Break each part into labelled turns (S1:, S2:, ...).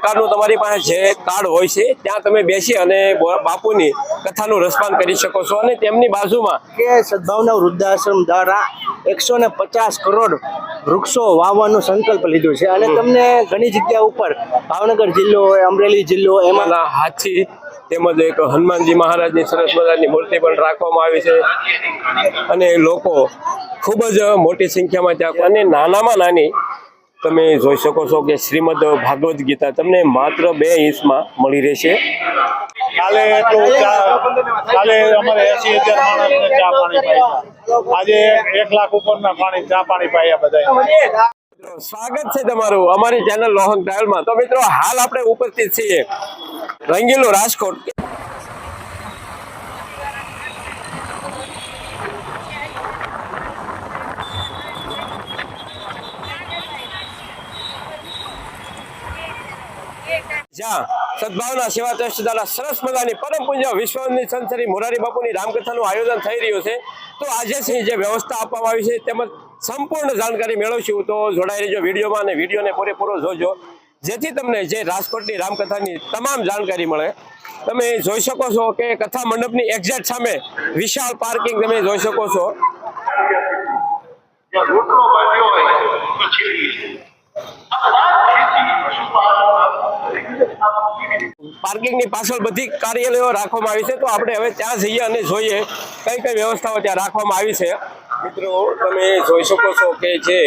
S1: પ્રકારનું તમારી પાસે જે કાર્ડ હોય છે ત્યાં તમે બેસી અને બાપુની કથાનું રસપાન કરી શકો છો અને તેમની બાજુમાં
S2: કે સદભાવના વૃદ્ધાશ્રમ દ્વારા એકસો ને પચાસ કરોડ વૃક્ષો વાવવાનો સંકલ્પ લીધો છે અને તમને ઘણી જગ્યા ઉપર ભાવનગર જિલ્લો હોય અમરેલી જિલ્લો એમાં
S1: હાથી તેમજ એક હનુમાનજી મહારાજની સરસ મજાની મૂર્તિ પણ રાખવામાં આવી છે. અને લોકો ખૂબ જ મોટી સંખ્યામાં ત્યાં અને નાનામાં નાની તમે જોઈ શકો છો કે શ્રીમદ ભાગવત ગીતા તમને માત્ર બે ઇંચમાં મળી રહેશે.
S3: કાલે એટલું કાલે અમારે એસી હજાર માણસને ચા પાણી પાયા આજે એક લાખ ઉપરના પાણી ચા પાણી પાયા બધા
S1: સ્વાગત છે તમારું અમારી ચેનલ લોહન ટ્રાવેલમાં તો મિત્રો હાલ આપણે ઉપસ્થિત છીએ રંગીલું રાજકોટ જ્યાં સદભાવના સેવા ટ્રસ્ટ સરસ મજાની પરમ વિશ્વની સંસરી મોરારી બાપુની રામકથાનું આયોજન થઈ રહ્યું છે. તો આજે જે વ્યવસ્થા આપવામાં આવી છે તેમજ સંપૂર્ણ જાણકારી મેળવશું. તો જોડાઈ વિડીયોમાં અને વિડીયોને પૂરેપૂરો જોજો. જેથી તમને જે રાજકોટની રામકથાની તમામ જાણકારી મળે. તમે જોઈ શકો છો કે કથા મંડપની એક્ઝેક્ટ સામે વિશાળ પાર્કિંગ તમે જોઈ શકો છો
S4: રોટલો બાંધ્યો હોય તો છીનવી છે આ વાત ખેતી પશુપાલન
S1: પાર્કિંગની પાછળ બધી કાર્યાલયો રાખવામાં આવી છે. તો આપણે હવે ત્યાં જઈએ અને જોઈએ કઈ કઈ વ્યવસ્થાઓ ત્યાં રાખવામાં આવી છે. મિત્રો, તમે જોઈ શકો છો કે જે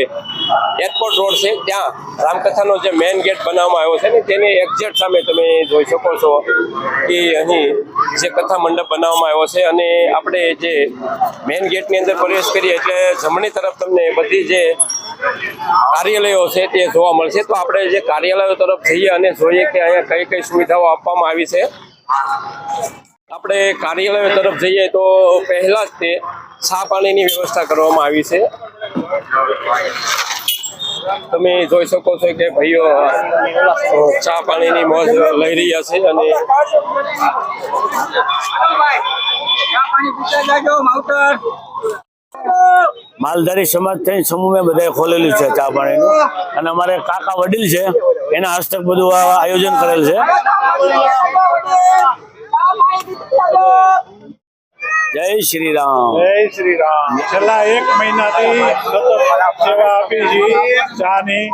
S1: એરપોર્ટ રોડ છે, ત્યાં રામકથાનો જે મેઇન ગેટ બનાવવામાં આવ્યો છે ને તેની એક્ઝેક્ટ સામે તમે જોઈ શકો છો કે અહીં જે કથા મંડપ બનાવવામાં આવ્યો છે અને આપણે જે મેઇન ગેટની અંદર પ્રવેશ કરીએ એટલે જમણી તરફ તમને બધી જે કાર્યાલયો છે તે જોવા મળશે. તો આપણે જે કાર્યાલયો તરફ જઈએ અને જોઈએ કે અહીંયા કઈ કઈ સુવિધાઓ આપવામાં આવી છે. આપણે કાર્યાલયો તરફ જઈએ તો પહેલા જ તે ચા પાણીની વ્યવસ્થા કરવામાં આવી છે. તમે જોઈ શકો છો કે ભાઈઓ ચા પાણીની મોજ લઈ રહ્યા છે અને
S5: માલધારી સમાજ થઈ સમૂહ મેં બધાએ ખોલેલું છે ચા પાણીનું. અને અમારે કાકા વડીલ છે, એના હસ્તક બધું આયોજન કરેલ છે. જય શ્રી રામ
S3: જય શ્રી રામ છેલ્લા એક મહિનાથી સેવા આપી છે ચાની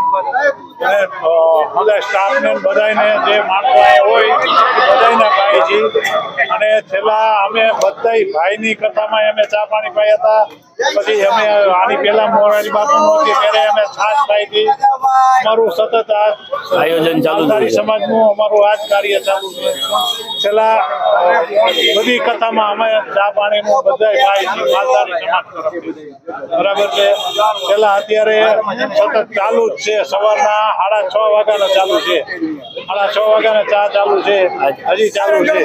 S3: અને બધા બધા સ્ટાફને બધાને જે માણસો હોય બધાને પાય છે અને છેલ્લા અમે બધાય ભાઈની કથામાં અમે ચા પાણી પાયા હતા. પછી અમે આની પહેલા મોરારી બાપુ નહોતી ત્યારે અમે છાશ પાઈ હતી. અમારું સતત આ
S5: આયોજન ચાલુ
S3: સમાજનું અમારું આ જ કાર્ય ચાલુ છે. છેલ્લા બધી કથામાં અમે ચા પાણીનું બરાબર છે? પેલા અત્યારે સતત ચાલુ જ છે. સવારના સાડા છ વાગ્યાના ચાલુ છે. સાડા છ વાગ્યાના ચા ચાલુ છે. હજી ચાલુ છે.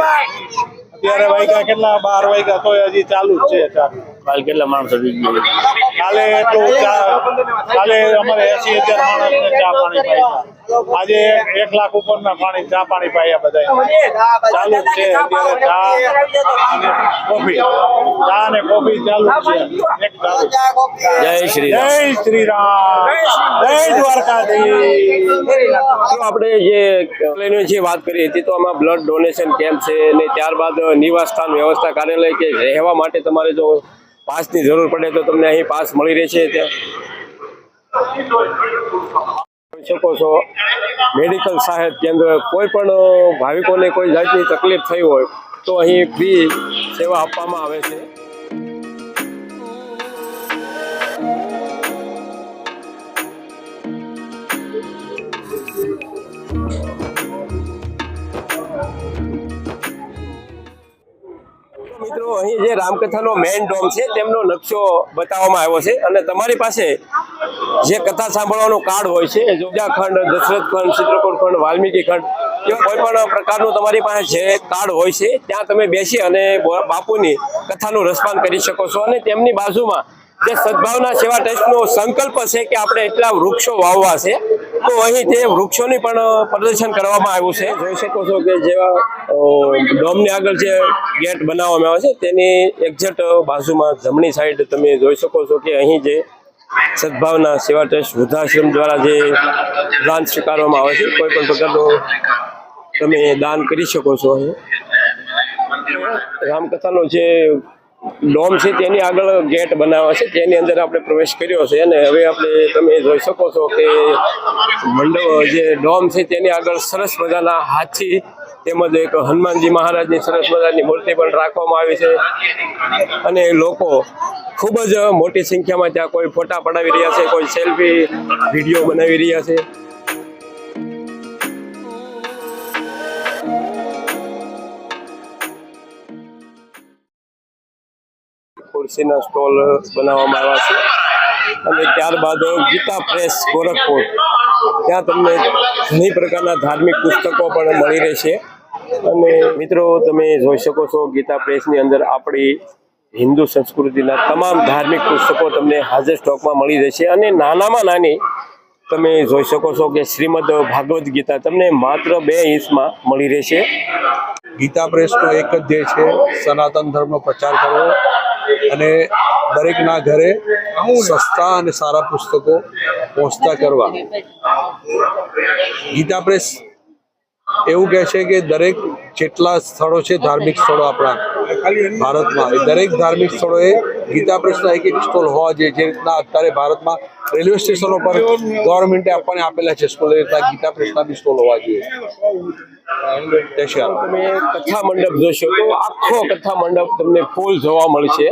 S3: અત્યારે વાગ્યા કેટલા? બાર વાગ્યા તોય હજી ચાલુ જ છે ચા.
S5: કાલ કેટલા માણસો
S3: કાલે એટલું ચા કાલે અમારે એસી હજાર માણસને ચા પાણી પાયા આજે એક લાખ ઉપરના પાણી ચા પાણી પાયા બધા ચાલુ છે. અત્યારે ચા અને કોફી. ચા અને કોફી ચાલુ છે. એક ચાલુ
S5: જય શ્રી
S3: જય શ્રી રામ જય દ્વારકાધીશ.
S1: આપણે જે જે વાત કરી હતી તો આમાં બ્લડ ડોનેશન કેમ્પ છે અને ત્યારબાદ નિવાસ સ્થાન વ્યવસ્થા કાર્યાલય કે રહેવા માટે તમારે જો પાસની જરૂર પડે તો તમને અહીં પાસ મળી રહેશે ત્યાં શકો છો, મેડિકલ સહાયક કેન્દ્ર, કોઈ પણ ભાવિકોને કોઈ જાતની તકલીફ થઈ હોય તો અહીં ફ્રી સેવા આપવામાં આવે છે. અહીં જે રામકથાનો મેઇન ડોમ છે, તેમનો નકશો બતાવવામાં આવ્યો છે. અને તમારી પાસે જે કથા સાંભળવાનું કાર્ડ હોય છે જોજા ખંડ, દશરથ ખંડ ચિત્રકૂટ ખંડ કે કોઈ પણ પ્રકારનું તમારી પાસે જે કાર્ડ હોય છે, ત્યાં તમે બેસી અને બાપુની કથાનું રસપાન કરી શકો છો. અને તેમની બાજુમાં જે સદભાવના સેવા ટ્રસ્ટનો સંકલ્પ છે કે આપણે એટલા વૃક્ષો વાવવા છે તો અહીં તે વૃક્ષોની પણ પ્રદર્શન કરવામાં આવ્યું છે. જોઈ શકો છો કે જેવા ડોમની આગળ જે ગેટ બનાવવામાં આવે છે, તેની એક્ઝેક્ટ બાજુમાં જમણી સાઈડ તમે જોઈ શકો છો કે અહીં જે સદભાવના સેવા ટ્રસ્ટ વૃદ્ધાશ્રમ દ્વારા જે દાન સ્વીકારવામાં આવે છે, કોઈ પણ પ્રકારનું તમે દાન કરી શકો છો અહીં. રામકથાનો જે ડોમ છે તેની આગળ ગેટ બનાવ્યો છે તેની અંદર આપણે પ્રવેશ કર્યો છે અને હવે આપણે તમે જોઈ શકો છો કે મંડપ જે ડોમ છે તેની આગળ સરસ મજાના હાથી તેમજ એક હનુમાનજી મહારાજની સરસ મજાની મૂર્તિ પણ રાખવામાં આવી છે. અને લોકો ખૂબ જ મોટી સંખ્યામાં ત્યાં કોઈ ફોટા પડાવી રહ્યા છે કોઈ સેલ્ફી વીડિયો બનાવી રહ્યા છે. ખુરશીના સ્ટોલ બનાવવામાં આવ્યા છે. અને ત્યારબાદ ગીતા પ્રેસ ગોરખપુર. ત્યાં તમને ઘણી પ્રકારના ધાર્મિક પુસ્તકો પણ મળી રહેશે. અને મિત્રો, તમે જોઈ શકો છો ગીતા પ્રેસની અંદર આપણી હિન્દુ સંસ્કૃતિના તમામ ધાર્મિક પુસ્તકો તમને હાજર સ્ટોકમાં મળી રહેશે. અને નાનામાં નાની તમે જોઈ શકો છો કે શ્રીમદ ભાગવદ્ ગીતા તમને માત્ર બે ઇંચમાં મળી રહેશે.
S6: ગીતા પ્રેસનો એક જ ધ્યેય છે, સનાતન ધર્મનો પ્રચાર કરવો. અને દરેકના ઘરે સસ્તા અને સારા પુસ્તકો પહોંચતા કરવા. ગીતા પ્રેસ એવું કહે છે કે દરેક જેટલા સ્થળો છે ધાર્મિક સ્થળો આપણા ભારતમાં દરેક ધાર્મિક સ્થળોએ ગીતા પ્રેસના એક એક સ્ટોલ હોવા જોઈએ. જે રીતના અત્યારે ભારતમાં રેલવે સ્ટેશનો પર ગવર્મેન્ટે આપણને આપેલા છે સ્ટોલ એ રીતના ગીતા પ્રેસના બી સ્ટોલ હોવા જોઈએ.
S1: તમે કથા મંડપ જોશો તો આખો કથા મંડપ તમને ફૂલ જોવા મળશે.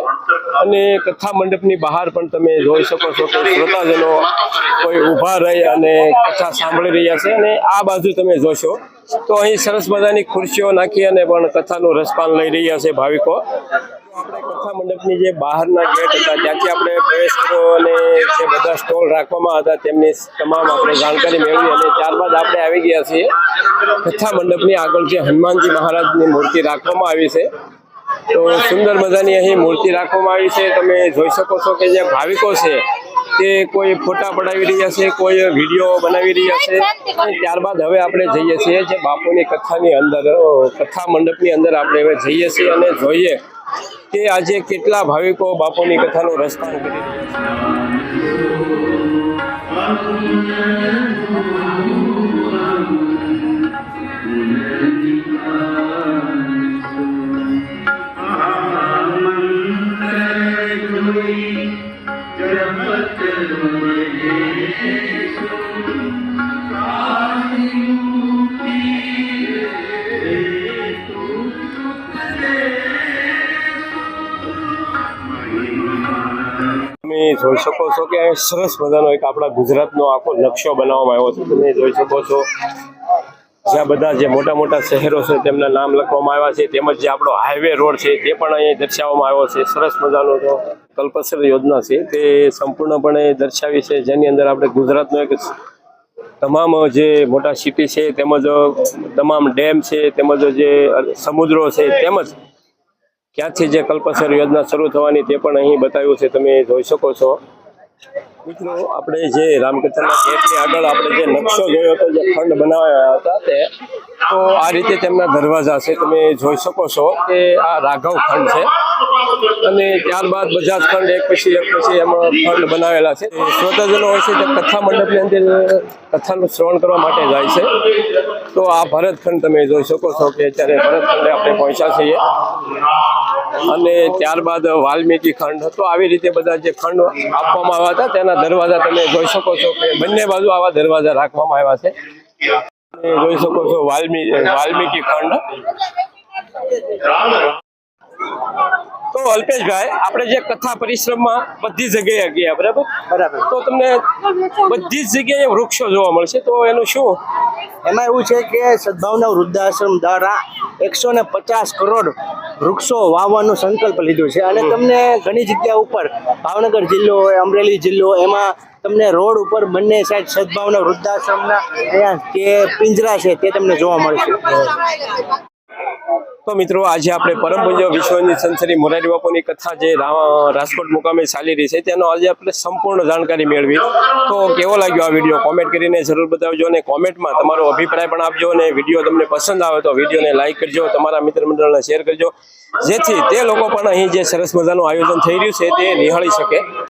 S1: અને કથા મંડપની બહાર પણ તમે જોઈ શકો છો કે શ્રોતાજનો કોઈ ઊભા રહી અને કથા સાંભળી રહ્યા છે. અને આ બાજુ તમે જોશો તો અહીં સરસ મજાની ખુરશીઓ નાખી અને પણ કથાનું રસપાન લઈ રહ્યા છે ભાવિકો. મંડપની જે બહારના ગેટ હતા, ત્યાંથી આપણે પ્રવેશ કર્યો અને જે બધા સ્ટોલ રાખવામાં હતા, તેમની તમામ આપણે જાણકારી મેળવી અને ત્યારબાદ આપણે આવી ગયા છીએ. કથા મંડપની આગળ જે હનુમાનજી મહારાજની મૂર્તિ રાખવામાં આવી છે. તો સુંદર મજાની અહીં મૂર્તિ રાખવામાં આવી છે. તમે જોઈ શકો છો કે જે ભાવિકો છે, તે કોઈ ફોટા પડાવી રહ્યા છે, કોઈ વીડિયો બનાવી રહ્યા છે. ત્યારબાદ હવે આપણે જઈએ છીએ જે બાપુની કથાની અંદર કથા મંડપની અંદર આપણે હવે જઈએ છીએ અને જોઈએ કે આજે કેટલા ભાવિકો બાપુની કથાનું રસપાન કરી રહ્યા છે. જોઈ શકો છો કે સરસ મજાનો એક આપણા ગુજરાતનો આખો નકશો બનાવવામાં આવ્યો છે. તમે જોઈ શકો છો જ્યાં બધા જે મોટા મોટા શહેરો છે તેમના નામ લખવામાં આવ્યા છે. તેમજ જે આપણો હાઈવે રોડ છે તે પણ અહીં દર્શાવવામાં આવ્યો છે. સરસ મજાનો જો કલ્પસર યોજના છે. તે સંપૂર્ણપણે દર્શાવી છે. જેની અંદર આપણે ગુજરાતનો એક તમામ જે મોટા સિટી છે તેમજ તમામ ડેમ છે તેમજ જે સમુદ્રો છે તેમજ ક્યાંથી જે કલ્પસર યોજના શરૂ થવાની તે પણ અહીં બતાવ્યું છે, તમે જોઈ શકો છો. મિત્રો, આપણે જે રામકથાના ગેટની આગળ આપણે જે નકશો જોયો હતો, જે ખંડ બનાવ્યા હતા તે, તો આ રીતે તેમના દરવાજા છે, તમે જોઈ શકો છો કે આ રાઘવ ખંડ છે. અને ત્યારબાદ બજાજ ખંડ એક પછી એક પછી એમાં ખંડ બનાવેલા છે. શ્રોતાજનો હોય છે તે કથા મંડપની અંદર કથાનું શ્રવણ કરવા માટે જાય છે. તો આ ભરતખંડ તમે જોઈ શકો છો કે અત્યારે ભરતખંડે આપણે પહોંચ્યા છીએ. અને ત્યારબાદ વાલ્મીકી ખંડ હતો. આવી રીતે બધા જે ખંડ આપવામાં આવ્યા હતા તેના દરવાજા તમે જોઈ શકો છો કે બંને બાજુ આવા દરવાજા રાખવામાં આવ્યા છે. જોઈ શકો છો વાલ્મી વાલ્મીકી ખંડ. તો અલ્પેશભાઈ આપણે જે કથા પરિશ્રમમાં બધી જગ્યાએ ગયા બરાબર?
S2: બરાબર.
S1: તો તમને બધી જ જગ્યાએ વૃક્ષો જોવા મળશે. તો એનું શું?
S2: એમાં એવું છે કે સદભાવના વૃદ્ધાશ્રમ દ્વારા એકસો ને પચાસ કરોડ વૃક્ષો વાવવાનો સંકલ્પ લીધો છે. અને તમને ઘણી જગ્યા ઉપર ભાવનગર જિલ્લો હોય અમરેલી જિલ્લો એમાં તમને રોડ ઉપર બંને સાઈડ સદભાવના વૃદ્ધાશ્રમના અહીંયા જે પિંજરા છે તે તમને જોવા મળશે.
S1: તો મિત્રો, આજે આપણે પરમ વિશ્વની સંસરી મોરારી બાપુની કથા જે રાજકોટ મુકામે ચાલી રહી છે, તેનો આજે આપણે સંપૂર્ણ જાણકારી મેળવી. તો કેવો લાગ્યો આ વીડિયો? કોમેન્ટ કરીને જરૂર બતાવજો અને કોમેન્ટમાં તમારો અભિપ્રાય પણ આપજો અને વીડિયો તમને પસંદ આવે તો વિડીયોને લાઇક કરજો, તમારા મિત્ર મંડળને શેર કરજો, જેથી તે લોકો પણ અહીં જે સરસ મજાનું આયોજન થઈ રહ્યું છે, તે નિહાળી શકે.